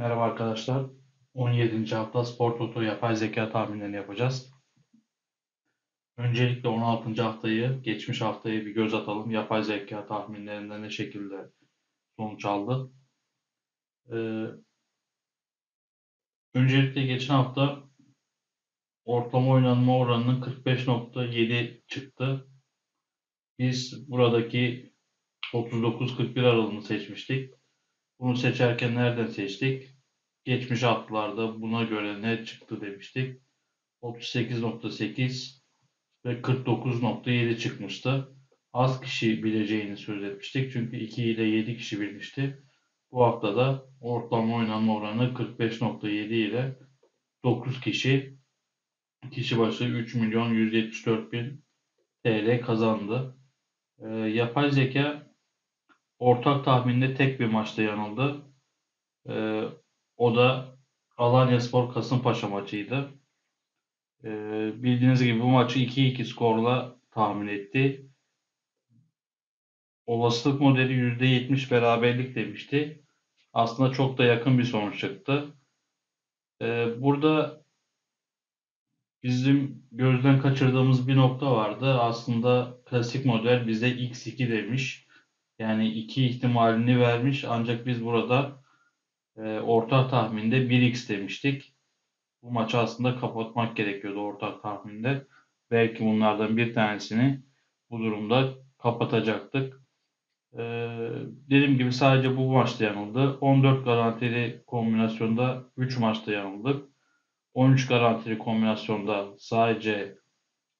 Merhaba arkadaşlar. 17. hafta Spor Toto yapay zeka tahminlerini yapacağız. Öncelikle 16. haftayı, geçmiş haftayı bir göz atalım. Yapay zeka tahminlerinde ne şekilde sonuç aldı. Ee, öncelikle geçen hafta ortalama oynanma oranının 45.7 çıktı. Biz buradaki 39-41 aralığını seçmiştik. Bunu seçerken nereden seçtik? Geçmiş haftalarda buna göre ne çıktı demiştik. 38.8 ve 49.7 çıkmıştı. Az kişi bileceğini söz etmiştik. Çünkü 2 ile 7 kişi bilmişti. Bu haftada ortalama oynanma oranı 45.7 ile 9 kişi kişi başı 3 milyon 174 bin TL kazandı. Ee, yapay zeka ortak tahminde tek bir maçta yanıldı. Ee, o da Alanya Spor Kasımpaşa maçıydı. Ee, bildiğiniz gibi bu maçı 2-2 skorla tahmin etti. Olasılık modeli %70 beraberlik demişti. Aslında çok da yakın bir sonuç çıktı. Ee, burada bizim gözden kaçırdığımız bir nokta vardı. Aslında klasik model bize x2 demiş. Yani iki ihtimalini vermiş ancak biz burada e, ortak tahminde 1x demiştik. Bu maçı aslında kapatmak gerekiyordu ortak tahminde. Belki bunlardan bir tanesini bu durumda kapatacaktık. Ee, dediğim gibi sadece bu maçta yanıldı. 14 garantili kombinasyonda 3 maçta yanıldık. 13 garantili kombinasyonda sadece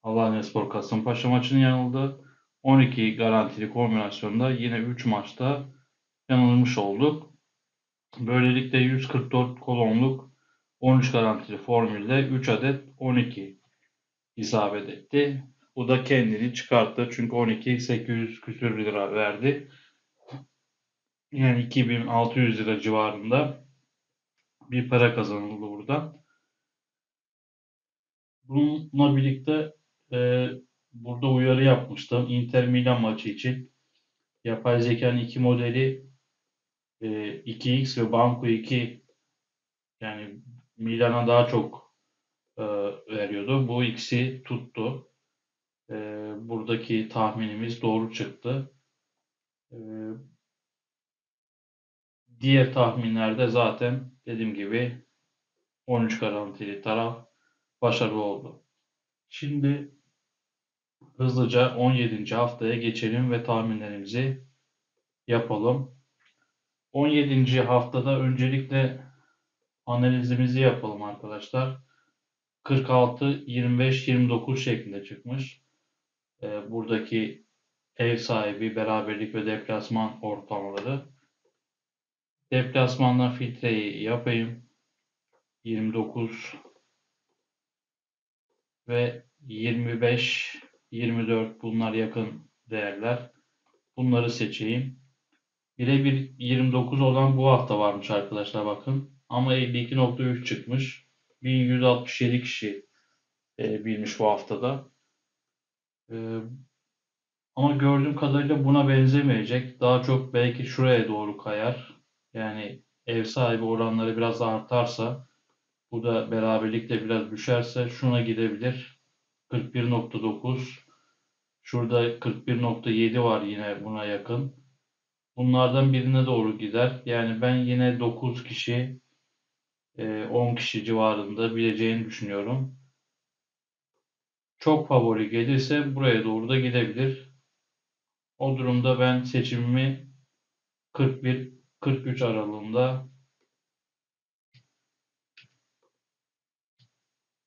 Alanya Spor Kasımpaşa maçını yanıldı. 12 garantili kombinasyonda yine 3 maçta yanılmış olduk. Böylelikle 144 kolonluk 13 garantili formülde 3 adet 12 isabet etti. Bu da kendini çıkarttı. Çünkü 12 800 küsür lira verdi. Yani 2600 lira civarında bir para kazanıldı burada. Bununla birlikte e, burada uyarı yapmıştım. Inter Milan maçı için. Yapay zekanın iki modeli e, 2x ve Banco 2 yani Milan'a daha çok e, veriyordu. Bu ikisi tuttu. E, buradaki tahminimiz doğru çıktı. E, diğer tahminlerde zaten dediğim gibi 13 garantili taraf başarılı oldu. Şimdi hızlıca 17. haftaya geçelim ve tahminlerimizi yapalım. 17. haftada öncelikle analizimizi yapalım arkadaşlar. 46, 25, 29 şeklinde çıkmış. Ee, buradaki ev sahibi, beraberlik ve deplasman ortalamaları. Deplasmandan filtreyi yapayım. 29 ve 25, 24 bunlar yakın değerler. Bunları seçeyim. Birebir 29 olan bu hafta varmış arkadaşlar bakın. Ama 52.3 çıkmış. 1167 kişi e, bilmiş bu haftada. E, ama gördüğüm kadarıyla buna benzemeyecek. Daha çok belki şuraya doğru kayar. Yani ev sahibi oranları biraz artarsa bu da beraberlikle biraz düşerse şuna gidebilir. 41.9 Şurada 41.7 var yine buna yakın. Bunlardan birine doğru gider. Yani ben yine 9 kişi 10 kişi civarında bileceğini düşünüyorum. Çok favori gelirse buraya doğru da gidebilir. O durumda ben seçimimi 41-43 aralığında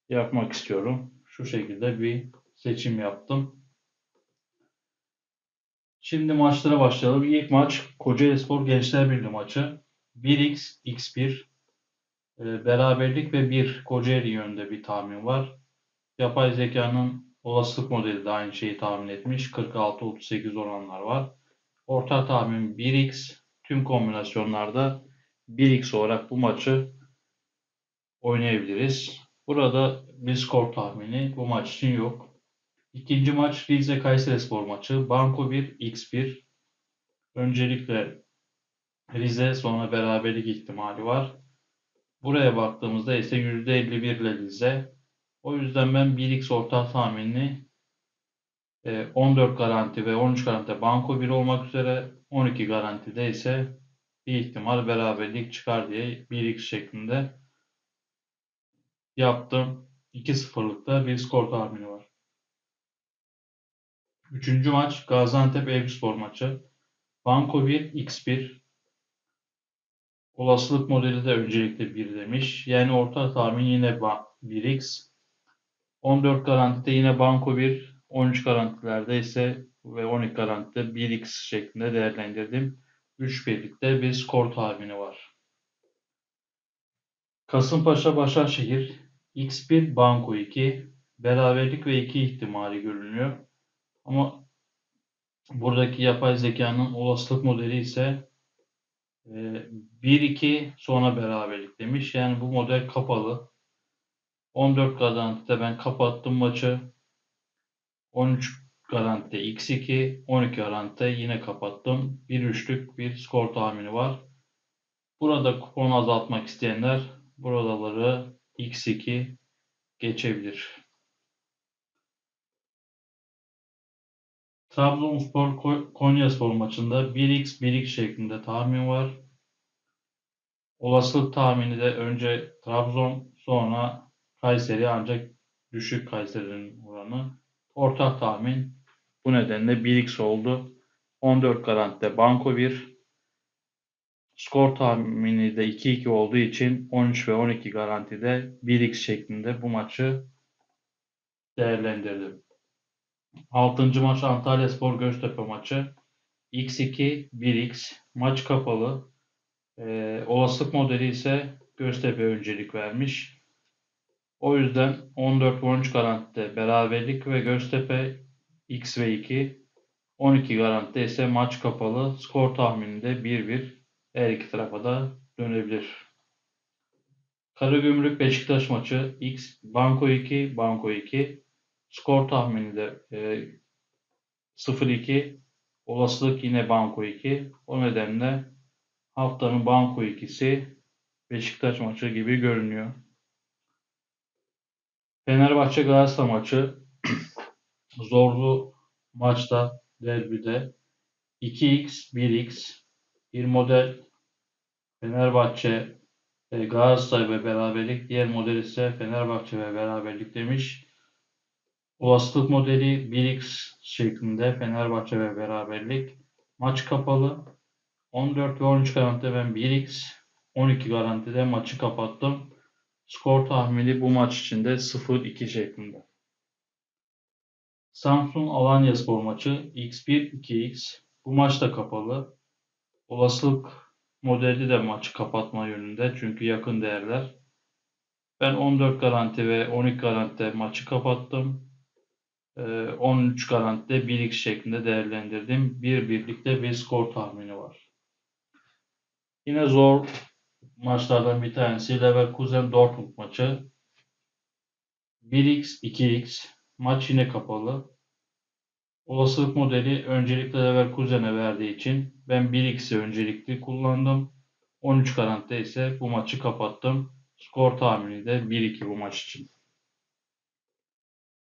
yapmak istiyorum. Şu şekilde bir seçim yaptım. Şimdi maçlara başlayalım. İlk maç Kocaeli Spor Gençler Birliği maçı. 1x, x1, e, beraberlik ve 1 Kocaeli yönünde bir tahmin var. Yapay zekanın olasılık modeli de aynı şeyi tahmin etmiş. 46-38 oranlar var. Orta tahmin 1x. Tüm kombinasyonlarda 1x olarak bu maçı oynayabiliriz. Burada bir skor tahmini bu maç için yok. İkinci maç Rize Kayseri Spor maçı. Banko 1, X1. Öncelikle Rize sonra beraberlik ihtimali var. Buraya baktığımızda ise %51 ile Rize. O yüzden ben 1x ortak tahminini e, 14 garanti ve 13 garanti banko 1 olmak üzere 12 garantide ise bir ihtimal beraberlik çıkar diye 1x şeklinde yaptım. 2-0'lıkta bir skor tahmini var. Üçüncü maç Gaziantep Eyüpspor maçı. Banko 1, X1. Olasılık modeli de öncelikle 1 demiş. Yani orta tahmin yine 1x. 14 garantide yine banko 1, 13 garantilerde ise ve 12 garantide 1x şeklinde değerlendirdim. 3 birlikte bir skor tahmini var. Kasımpaşa Başakşehir X1 Banko 2 beraberlik ve 2 ihtimali görünüyor. Ama buradaki yapay zekanın olasılık modeli ise 1-2 sonra beraberlik demiş. Yani bu model kapalı. 14 garantide ben kapattım maçı. 13 garantide x2, 12 garantide yine kapattım. Bir üçlük bir skor tahmini var. Burada kupon azaltmak isteyenler buraları x2 geçebilir. Trabzonspor Konyaspor maçında 1x 1x şeklinde tahmin var. Olasılık tahmini de önce Trabzon sonra Kayseri ancak düşük Kayseri'nin oranı. Ortak tahmin bu nedenle 1x oldu. 14 garantide banko 1. Skor tahmini de 2-2 olduğu için 13 ve 12 garantide 1x şeklinde bu maçı değerlendirdim. 6. maç Antalya Spor Göztepe maçı. X2 1x maç kapalı. Ee, olasılık modeli ise Göztepe öncelik vermiş. O yüzden 14 ve 13 garantide beraberlik ve Göztepe X ve 2. 12 garantide ise maç kapalı. Skor tahmininde 1-1 her iki tarafa da dönebilir. Karagümrük Beşiktaş maçı X Banko 2 Banko 2 skor tahmini de e, 0-2 olasılık yine Banko 2 o nedenle haftanın Banko 2'si Beşiktaş maçı gibi görünüyor. Fenerbahçe Galatasaray maçı zorlu maçta derbide 2x 1x bir model Fenerbahçe e, Galatasaray ve beraberlik diğer model ise Fenerbahçe ve beraberlik demiş. Olasılık modeli 1x şeklinde Fenerbahçe ve beraberlik. Maç kapalı. 14 ve 13 garantide ben 1x 12 garantide maçı kapattım. Skor tahmini bu maç içinde 0-2 şeklinde. Samsun Alanya Spor maçı X1 2X. Bu maç da kapalı. Olasılık modeli de maçı kapatma yönünde çünkü yakın değerler. Ben 14 garanti ve 12 garantide maçı kapattım. 13 ee, garantide 1x şeklinde değerlendirdim. Bir birlikte bir skor tahmini var. Yine zor maçlardan bir tanesi Leverkusen Dortmund maçı. 1x 2x maç yine kapalı. Olasılık modeli öncelikle Leverkusen'e verdiği için ben 1x'i öncelikli kullandım. 13 garantide ise bu maçı kapattım. Skor tahmini de 1-2 bu maç için.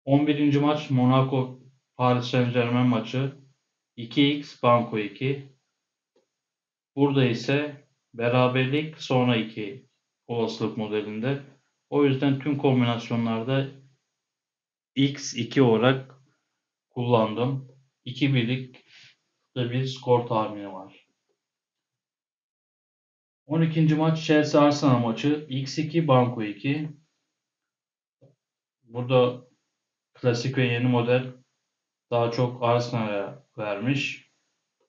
11. maç Monaco Paris Saint Germain maçı 2x Banko 2. Burada ise beraberlik sonra 2 olasılık modelinde. O yüzden tüm kombinasyonlarda x2 olarak kullandım. 2 birlik bir skor tahmini var. 12. maç Chelsea Arsenal maçı x2 Banko 2. Burada klasik ve yeni model daha çok Arsenal'a vermiş.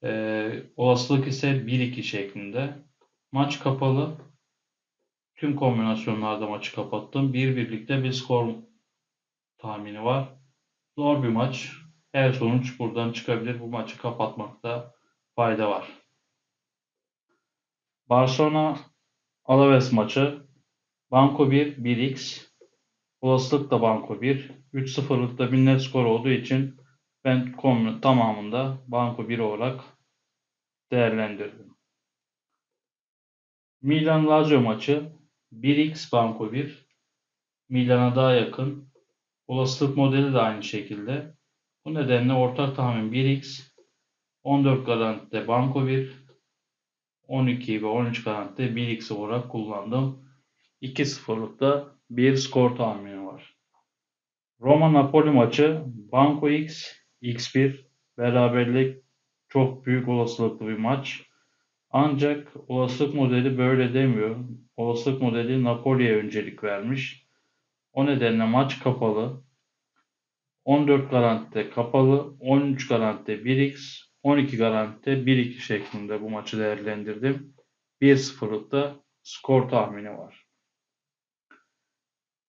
Ee, olasılık ise 1-2 şeklinde. Maç kapalı. Tüm kombinasyonlarda maçı kapattım. Bir birlikte bir skor tahmini var. Zor bir maç. Her sonuç buradan çıkabilir. Bu maçı kapatmakta fayda var. Barcelona Alaves maçı Banko 1 1x Olasılık da Banko 1 3-0'lık da bir net skor olduğu için ben tamamında Banko 1 olarak değerlendirdim. Milan Lazio maçı 1x banko 1 Milan'a daha yakın. Olasılık modeli de aynı şekilde. Bu nedenle ortak tahmin 1x 14 garantide banko 1 12 ve 13 garantide 1x olarak kullandım. 2-0'lıkta bir skor tahmini var. Roma Napoli maçı Banko X X1 beraberlik çok büyük olasılıklı bir maç. Ancak olasılık modeli böyle demiyor. Olasılık modeli Napoli'ye öncelik vermiş. O nedenle maç kapalı. 14 garantide kapalı, 13 garantide 1x, 12 garantide 1-2 şeklinde bu maçı değerlendirdim. 1-0'lıkta skor tahmini var.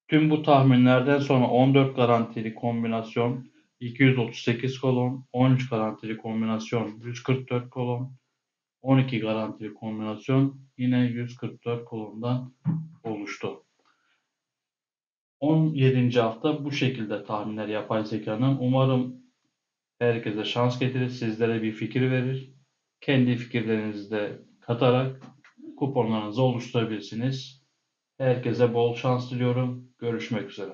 Tüm bu tahminlerden sonra 14 garantili kombinasyon 238 kolon, 13 garantili kombinasyon 144 kolon, 12 garantili kombinasyon yine 144 kolondan oluştu. 17. hafta bu şekilde tahminler yapay zekanın. Umarım herkese şans getirir, sizlere bir fikir verir. Kendi fikirlerinizi de katarak kuponlarınızı oluşturabilirsiniz. Herkese bol şans diliyorum. Görüşmek üzere.